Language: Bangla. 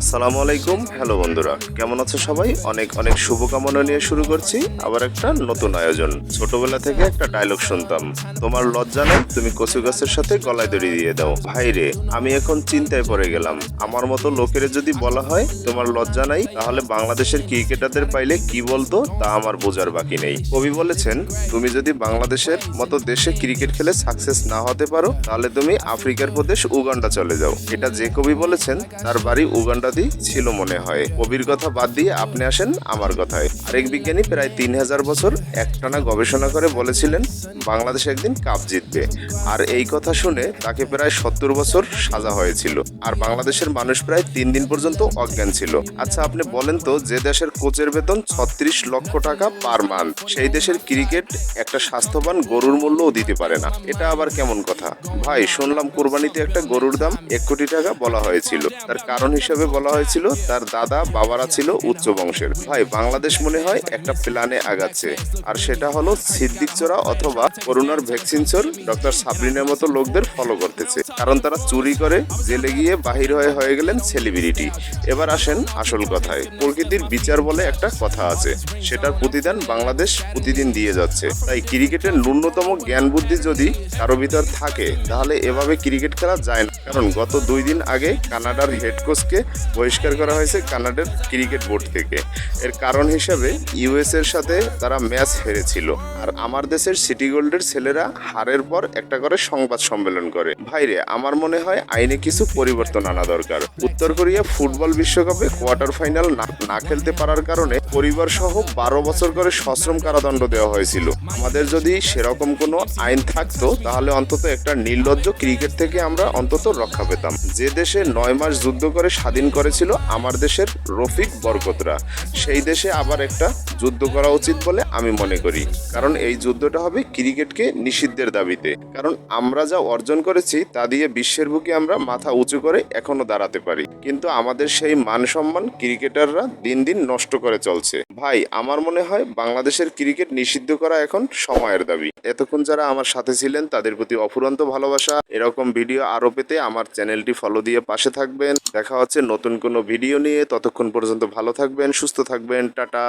আসসালামু আলাইকুম। হ্যালো বন্ধুরা, কেমন আছো সবাই? অনেক অনেক শুভকামনা নিয়ে শুরু করছি আবার একটা নতুন আয়োজন। ছোটবেলা থেকে একটা ডায়লগ শুনতাম। তোমার লজ্জা নেই, তুমি কচু গাছের সাথে গলায় দড়ি দিয়ে দাও। ভাই রে, আমি এখন চিন্তায় পড়ে গেলাম। আমার মতো লোকের যদি বলা হয়, তোমার লজ্জা নাই, তাহলে বাংলাদেশের ক্রিকেটারদের পাইলে কি বলতো, তা আমার বোঝার বাকি নেই। কবি বলেছেন, তুমি যদি বাংলাদেশের মতো দেশে ক্রিকেট খেলে সাকসেস না হতে পারো, তাহলে তুমি আফ্রিকার প্রদেশ উগান্ডা চলে যাও। এটা যে কবি বলেছেন, তার বাড়ি উগান্ডাদি ছিল মনে হয়। কবির কথা বাদ দিয়ে আপনি আসেন আমার কথায়। আরেক বিজ্ঞানী প্রায় তিন হাজার বছর একটানা গবেষণা করে বলেছিলেন, বাংলাদেশ একদিন কাপ জিতবে। আর এই কথা শুনে তাকে প্রায় সত্তর বছর সাজা হয়েছিল। আর বাংলাদেশের মানুষ প্রায় তিন দিন পর্যন্ত অজ্ঞান ছিল। আচ্ছা আপনি বলেন তো, যে দেশের কোচের বেতন ছত্রিশ লক্ষ টাকা পার মান্থ, সেই দেশের ক্রিকেট একটা স্বাস্থ্যবান গরুর মূল্যও দিতে পারে না। এটা আবার কেমন কথা? ভাই, শুনলাম কোরবানিতে একটা গরুর দাম এক কোটি টাকা বলা হয়েছিল। তার কারণ হিসেবে বলা হয়েছিল, তার দাদা বাবারা ছিল উচ্চ বংশের। ভাই, বাংলাদেশ মনে হয় একটা প্ল্যানে আগাচ্ছে। আর সেটা হলো সিদ্দিক চোরা অথবা করোনার ভ্যাকসিন চোর ডক্টর সাবরিনের মতো লোকদের ফলো করতেছে। কারণ তারা চুরি করে, জেলে গিয়ে বাহির হয়ে হয়ে গেলেন সেলিব্রিটি এবার আসেন আসল কথায়। প্রকৃতির বিচার বলে একটা কথা আছে। সেটার প্রতিদান বাংলাদেশ প্রতিদিন দিয়ে যাচ্ছে। তাই ক্রিকেটের ন্যূনতম জ্ঞান বুদ্ধি যদি কারও ভিতর থাকে, তাহলে এভাবে ক্রিকেট খেলা যায় না। কারণ গত দুই দিন আগে কানাডার হেড কোচকে বহিষ্কার করা হয়েছে কানাডার ক্রিকেট বোর্ড থেকে। এর কারণ হিসাবে ইউএস এর সাথে তারা ম্যাচ হেরেছিল। আর আমার দেশের সিটি গোল্ডের ছেলেরা হারের পর একটা করে সংবাদ সম্মেলন করে। ভাইরে আমার মনে হয় আইনে কিছু পরিবর্তন আনা দরকার। উত্তর কোরিয়া ফুটবল বিশ্বকাপে কোয়ার্টার ফাইনাল না না খেলতে পারার কারণে পরিবার সহ বারো বছর করে সশ্রম কারাদণ্ড দেওয়া হয়েছিল। আমাদের যদি সেরকম কোনো আইন থাকতো, তাহলে অন্তত একটা নির্লজ্জ ক্রিকেট থেকে আমরা অন্তত রক্ষা পেতাম। যে দেশে নয় মাস যুদ্ধ করে স্বাধীন করেছিল আমার দেশের রফিক বরকতরা। সেই দেশে আবার একটা যুদ্ধ করা উচিত বলে আমি মনে করি। কারণ এই যুদ্ধটা হবে ক্রিকেটকে নিষিদ্ধের দাবিতে। কারণ আমরা যা অর্জন করেছি তা দিয়ে বিশ্বের বুকে আমরা মাথা উঁচু করে এখনও দাঁড়াতে পারি। কিন্তু আমাদের সেই মান সম্মান ক্রিকেটাররা দিন দিন নষ্ট করে চলছে। ভাই, আমার মনে হয় বাংলাদেশের ক্রিকেট নিষিদ্ধ করা এখন সময়ের দাবি। এতক্ষণ যারা আমার সাথে ছিলেন তাদের প্রতি অফুরন্ত ভালোবাসা। এরকম ভিডিও আরও পেতে আমার চ্যানেলটি ফলো দিয়ে পাশে থাকবেন। দেখা হচ্ছে নতুন কোনো ভিডিও নিয়ে ততক্ষণ পর্যন্ত ভালো থাকবেন সুস্থ থাকবেন টাটা।